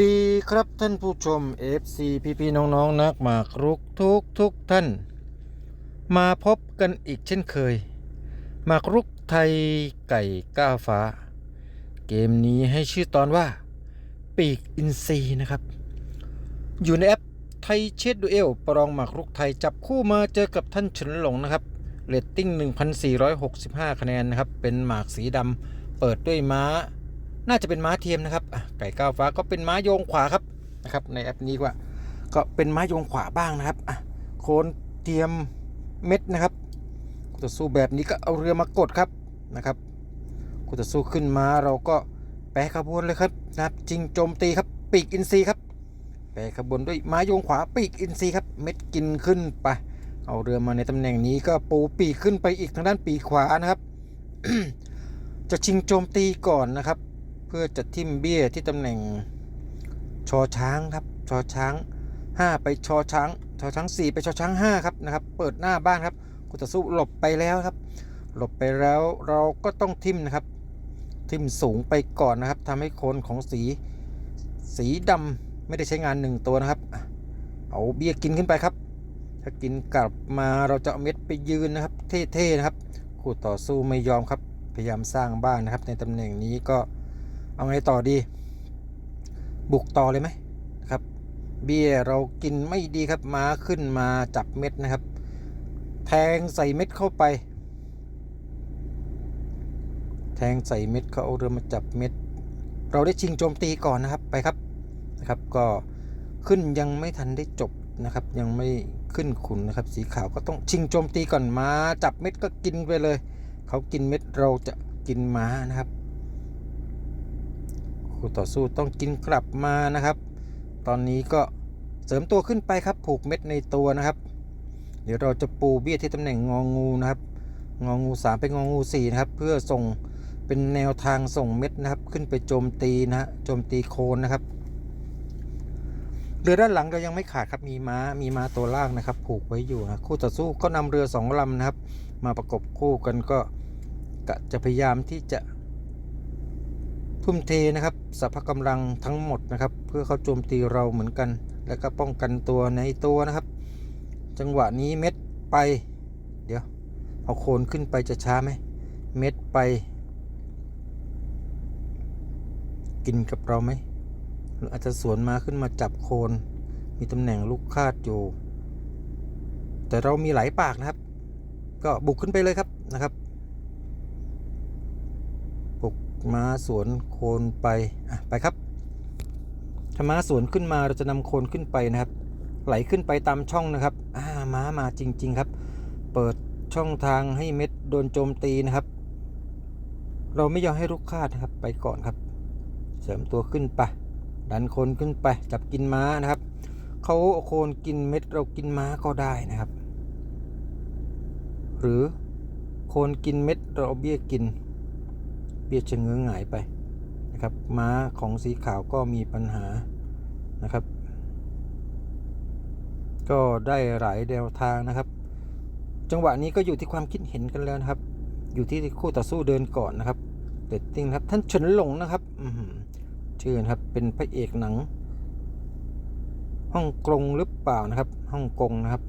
ดีครับท่านผู้ชม FC พี่พี่น้องๆนักหมากรุกทุกทุกท่าน มาพบกันอีกเช่นเคย หมากรุกไทยไก่ก้าวฟ้า เกมนี้ให้ชื่อตอนว่า ปีกอินซีนะครับ อยู่ในแอปไทยเชดดูเอลประลองหมากรุกไทยจับคู่มาเจอกับท่านเฉินหลงนะครับเรตติ้ง 1,465 คะแนนนะครับ เป็นหมากสีดำเปิดด้วยม้า น่าจะเป็นม้าเทียมนะครับไก่ก้าวฟ้าก็เป็นม้าโยงขวาครับนะครับในแอปนี้ว่าก็เป็นม้าโยงขวาบ้างนะครับโคนเทียมเม็ดนะครับกูจะสู้แบบนี้ก็เอาเรือมากดครับนะครับกูจะสู้ขึ้นมาเราก็แปรขบวนเลยครับนะครับจริงโจมตีครับปีกอินทรีครับแปรขบวนด้วยม้าโยงขวาปีกอินทรีครับเม็ดกินขึ้นไปเอาเรือมาในตำแหน่งนี้ก็ปูปีกขึ้นไปอีกทางด้านปีกขวานะครับ จะชิงโจมตีก่อนนะครับ พื่อจะทิ่มเบี้ยที่ตำแหน่งชอช้างครับชอช้าง 5 ไปชอช้างชอช้าง 4 ไปชอช้าง5ครับนะครับ เปิดหน้าบ้านครับกุตสู้หลบไปแล้วครับ หลบไปแล้วเราก็ต้องทิ่มนะครับ ทิ่มสูงไปก่อนนะครับทำให้โคนของสีสีดำไม่ได้ใช้งานหนึ่งตัวนะครับ เอาเบี้ยกินขึ้นไปครับ ถ้ากินกลับมาเราจะเอาเม็ดไปยืนนะครับ เท่ๆนะครับ คู่ต่อสู้ไม่ยอมครับ พยายามสร้างบ้านนะครับ ในตำแหน่งนี้ก็ เอาไงต่อดี บุกต่อเลยไหมครับ เบี้ยเรากินไม่ดีครับม้าขึ้นมาจับเม็ดนะครับ แทงใส่เม็ดเข้าไป แทงใส่เม็ดเขาเอาเรือมาจับเม็ด เราได้ชิงโจมตีก่อนนะครับไปครับนะครับ ก็ขึ้นยังไม่ทันได้จบนะครับ ยังไม่ขึ้นขุนนะครับ สีขาวก็ต้องชิงโจมตีก่อนมาจับเม็ดก็กินไปเลย เขากินเม็ดเราจะกินม้านะครับ คู่ต่อสู้ต้องกินกลับมานะครับ ตอนนี้ก็เสริมตัวขึ้นไปครับผูกเม็ดในตัวนะครับ เดี๋ยวเราจะปูเบี้ยที่ตำแหน่งงองูนะครับ งองู 3 ไปงองู4นะครับ เพื่อส่งเป็นแนวทางส่งเม็ดนะครับ ขึ้นไปโจมตีนะฮะโจมตีโคนนะครับเรือด้านหลังเรายังไม่ขาดครับมีม้ามีม้าตัวล่างนะครับ ผูกไว้อยู่นะคู่ต่อสู้ก็นำเรือสองลำนะครับ มาประกบคู่กันก็จะพยายามที่จะ ทุ่มเทนะครับสรรพกำลังทั้งหมดนะครับ เพื่อเขาโจมตีเราเหมือนกัน แล้วก็ป้องกันตัวในตัวนะครับ จังหวะนี้เม็ดไป เดี๋ยว เอาโคนขึ้นไปจะช้าไหมเม็ดไป กินกับเราไหมหรืออาจจะสวนมาขึ้นมาจับโคน มีตำแหน่งลูกคาดอยู่ แต่เรามีหลายปากนะครับ ก็บุกขึ้นไปเลยครับนะครับ ปลุก ม้าสวนโคนไปอะไปครับถ้าม้าสวนขึ้นมาเราจะนำโคนขึ้นไปนะครับ ไหลขึ้นไปตามช่องนะครับอ่าม้ามาจริง ๆครับ เปิดช่องทางให้เม็ดโดนโจมตีนะครับ เราไม่ยอมให้ลูกคาดนะครับไปก่อนครับ เสริมตัวขึ้นไปดันโคนขึ้นไปจับกินม้านะครับเขาโคนกินเม็ดเรากินม้าก็ได้นะครับ หรือโคนกินเม็ดเราเบี้ยกิน บี้ยชะเงื้อหงายไปนะครับ ม้าของสีขาวก็มีปัญหานะครับ ก็ได้หลายแนวทางนะครับ จังหวะนี้ก็อยู่ที่ความคิดเห็นกันแล้วนะครับ อยู่ที่คู่ต่อสู้เดินก่อนนะครับเรตติ้งครับท่านเฉินหลงนะครับชื่อนะครับเป็นพระเอกหนังฮ่องกงหรือเปล่านะครับฮ่องกงนะครับ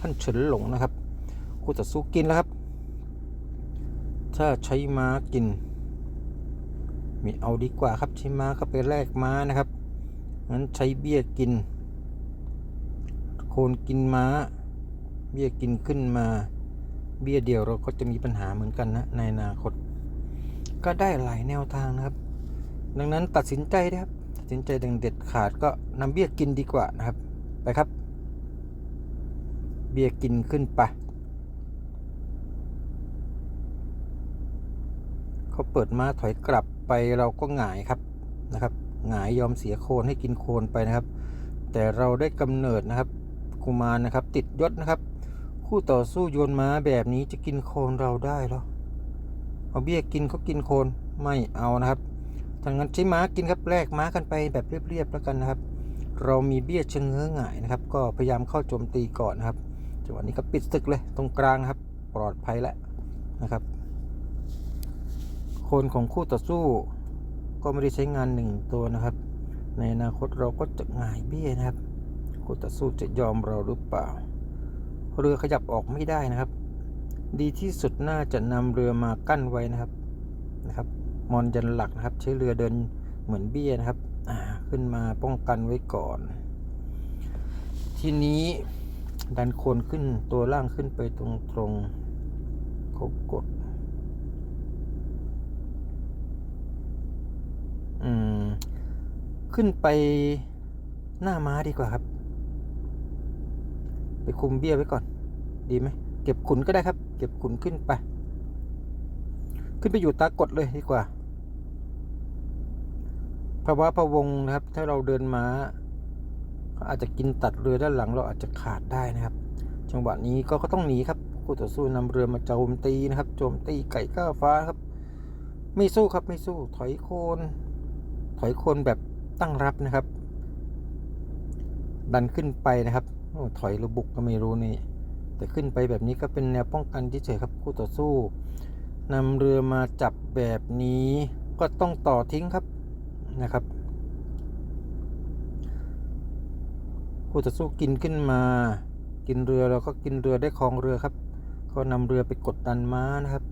ท่านเฉินหลงนะครับ คู่ต่อสู้กินแล้วครับ ถ้าใช้ม้ากิน ไมีเอาดีกว่าครับใช้ม้าเข้าไปแลกม้านะครับงั้นใช้เบี้ยกิน โคนกินม้า เบี้ยกินขึ้นมา เบี้ยเดียวเราก็จะมีปัญหาเหมือนกันนะในอนาคต ก็ได้หลายแนวทางนะครับ ดังนั้นตัดสินใจนะครับตัดสินใจดังเด็ดขาดก็นำเบี้ยกินดีกว่านะครับ ไปครับ เบี้ยกินขึ้นไปเขาเปิดมาถอยกลับ ไปเราก็หงายครับนะครับหงายยอมเสียโคนให้กินโคนไปนะครับ แต่เราได้กำเนิดนะครับกุมารนะครับ ติดยศนะครับ คู่ต่อสู้โยนม้าแบบนี้จะกินโคนเราได้หรอเอาเบี้ยกินเขากินโคนไม่เอานะครับทางนั้นใช้ม้ากินครับแลกม้ากันไปแบบเรียบๆแล้วกันนะครับ เรามีเบี้ยเชะเงื้อหงายนะครับ ก็พยายามเข้าโจมตีก่อนนะครับจังหวะนี้ก็ปิดศึกเลยตรงกลางครับ ปลอดภัยแล้วนะครับ คนของคู่ต่อสู้ ก็ไม่ได้ใช้งานหนึ่งตัวนะครับ ในอนาคตเราก็จะหง่ายเบี้ยนะครับ คู่ต่อสู้จะยอมเราหรือเปล่า เรือขยับออกไม่ได้นะครับ ดีที่สุดน่าจะนำเรือมากั้นไว้นะครับนะครับ มอนยันหลักนะครับ ใช้เรือเดินเหมือนเบี้ยนะครับขึ้นมาป้องกันไว้ก่อน ทีนี้ดันโคนขึ้นตัวล่างขึ้นไปตรงๆเขากด อืม ขึ้นไปหน้าม้าดีกว่าครับ ไปคุมเบี้ยไว้ก่อน ดีไหม เก็บขุนก็ได้ครับ เก็บขุนขึ้นไป ขึ้นไปอยู่ตากดเลยดีกว่าภาวะพะวงนะครับ ถ้าเราเดินม้าเขาอาจจะกินตัดเรือด้านหลังเราอาจจะขาดได้นะครับ จังหวะนี้ก็ก็ต้องหนีครับคู่ต่อสู้นำเรือมาโจมตีนะครับ โจมตีไก่ก้าวฟ้าครับ ไม่สู้ครับไม่สู้ถอยโคน ถอยโคนแบบตั้งรับนะครับ ดันขึ้นไปนะครับโอ้ถอยหรือบุกก็ไม่รู้นี่ แต่ขึ้นไปแบบนี้ก็เป็นแนวป้องกันที่เฉยครับคู่ต่อสู้นำเรือมาจับแบบนี้ก็ต้องต่อทิ้งครับนะครับคู่ต่อสู้กินขึ้นมา กินเรือเราก็กินเรือได้ครองเรือครับ ก็นำเรือไปกดดันม้านะครับ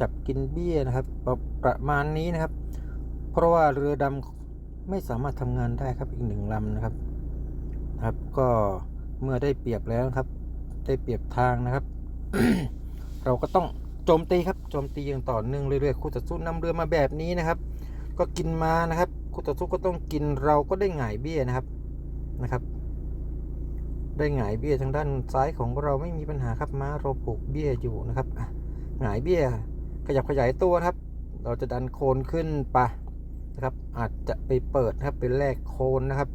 จับกินเบี้ยนะครับ ประมาณนี้นะครับ เพราะว่าเรือดำไม่สามารถทำงานได้ครับอีกหนึ่งลำนะครับครับก็เมื่อได้เปรียบแล้วครับ ได้เปรียบทางนะครับ เราก็ต้องโจมตีครับโจมตีอย่างต่อเนื่องเรื่อยๆคู่ต่อสู้นำเรือมาแบบนี้นะครับ ก็กินมานะครับคู่ต่อสู้ก็ต้องกินเราก็ได้หงายเบี้ยนะครับนะครับ ได้หงายเบี้ยทางด้านซ้ายของเราไม่มีปัญหาครับม้าเราผูกเบี้ยอยู่นะครับหงายเบี้ย ขยับขยายตัวครับ เราจะดันโคนขึ้นไป นะครับ อาจจะไปเปิดนะครับไปแลกโคนนะครับ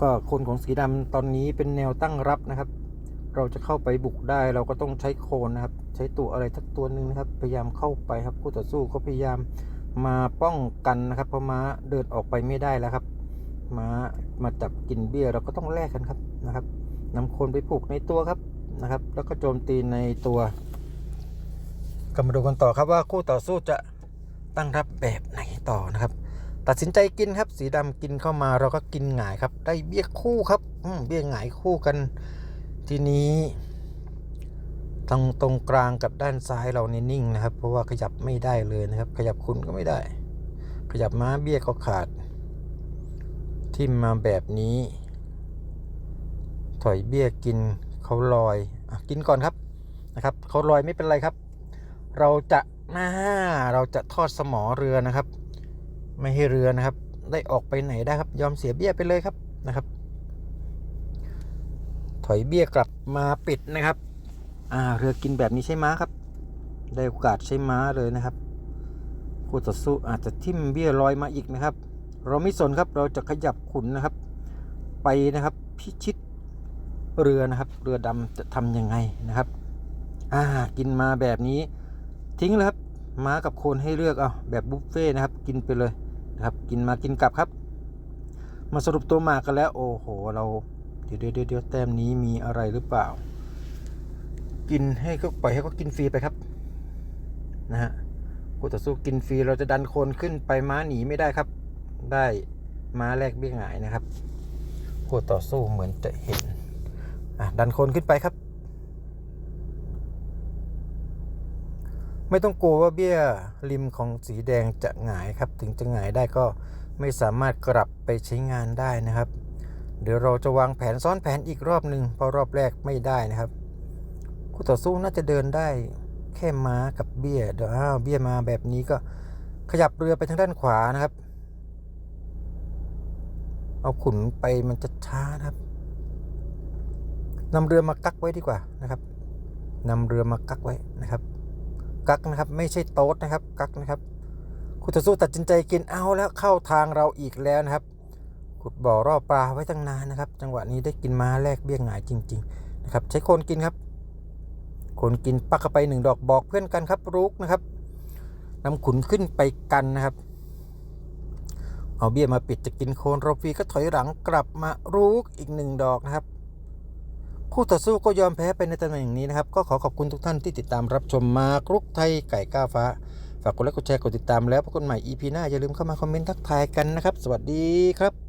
ก็โคนของสีดำตอนนี้เป็นแนวตั้งรับนะครับ เราจะเข้าไปบุกได้เราก็ต้องใช้โคนนะครับ ใช้ตัวอะไรสักตัวหนึ่งนะครับ พยายามเข้าไปครับคู่ต่อสู้ก็พยายามมาป้องกันนะครับเพราะม้าเดินออกไปไม่ได้แล้วครับม้ามาจับกินเบี้ยเราก็ต้องแลกกันครับนะครับนำโคนไปผูกในตัวครับนะครับ แล้วก็โจมตีในตัวก็มาดูกันต่อครับว่าคู่ต่อสู้จะ ตั้งรับแบบไหนต่อนะครับ ตัดสินใจกินครับ สีดำกินเข้ามาเราก็กินหงายครับ ได้เบี้ยคู่ครับเบี้ยหงายคู่กัน ทีนี้ทางตรงกลางกับด้านซ้ายเรานี่นิ่งนะครับ เพราะว่าขยับไม่ได้เลยนะครับ ขยับคุณก็ไม่ได้ ขยับม้าเบี้ยก็ขาด ทิ่มมาแบบนี้ ถอยเบี้ยกินเขาลอยอกินก่อนครับนะครับเขาลอยไม่เป็นไรครับ เราจะ หน้าเราจะทอดสมอเรือนะครับ ไม่ให้เรือนะครับ ได้ออกไปไหนได้ครับ ยอมเสียเบี้ยไปเลยครับนะครับ ถอยเบี้ยกลับมาปิดนะครับ อ่าเรือกินแบบนี้ใช่ม้าครับ ได้โอกาสใช้ม้าเลยนะครับคู่ต่อสู้อาจจะทิ่มเบี้ยลอยมาอีกนะครับ เราไม่สนครับเราจะขยับขุนนะครับ ไปนะครับพิชิตเรือนะครับ เรือดำจะทำยังไงนะครับ อ่ากินมาแบบนี้ ทิ้งเลยครับม้ากับโคนให้เลือกเอาแบบบุฟเฟ่ต์นะครับกินไปเลยนะครับกินมากินกลับครับ มาสรุปตัวหมากกันแล้วโอ้โหเราเดี๋ยวเดี๋ยวเดี๋ยวแต้มนี้มีอะไรหรือเปล่า กินให้ก็ปล่อยให้เขากินฟรีไปครับนะฮะกูต่อสู้กินฟรีเราจะดันโคนขึ้นไปม้าหนีไม่ได้ครับ ได้ม้าแลกเบี้ยหงายนะครับคู่ต่อสู้เหมือนจะเห็นอะดันโคนขึ้นไปครับ ไม่ต้องกลัวว่าเบี้ยริมของสีแดงจะหงายครับ ถึงจะหงายได้ก็ไม่สามารถกลับไปใช้งานได้นะครับ เดี๋ยวเราจะวางแผนซ้อนแผนอีกรอบหนึ่งเพราะรอบแรกไม่ได้นะครับคู่ต่อสู้น่าจะเดินได้แค่ม้ากับเบี้ยเดี๋ยวอ้าวเบี้ยมาแบบนี้ก็ขยับเรือไปทางด้านขวานะครับ เอาขุนไปมันจะช้านะครับนำเรือมากักไว้ดีกว่านะครับนำเรือมากักไว้นะครับ กักนะครับ ไม่ใช่โต๊ดนะครับ กักนะครับคู่ต่อสู้ตัดสินใจกินเอาแล้วเข้าทางเราอีกแล้วนะครับ ขุดบ่อรอบปลาไว้ตั้งนานนะครับ จังหวะนี้ได้กินม้าแลกเบี้ยงหงายจริง ๆ นะครับ ใช้โคนกินครับโคนกินปักเข้าไปหนึ่งดอกบอกเพื่อนกันครับรุกนะครับนำขุนขึ้นไปกันนะครับ เอาเบี้ยมาปิดจะกินโคนรบฟีก็ถอยหลังกลับมารุกอีกหนึ่งดอกนะครับ คู่ต่อสู้ก็ยอมแพ้ไปในตำแหน่งนี้นะครับ ก็ขอขอบคุณทุกท่านที่ติดตามรับชมมากรุกไทยไก่ก้าฟ้า ฝากกดไลค์กดแชร์กดติดตามแล้วพบกันใหม่ EP หน้าอย่าลืมเข้ามาคอมเมนต์ทักทายกันนะครับ สวัสดีครับ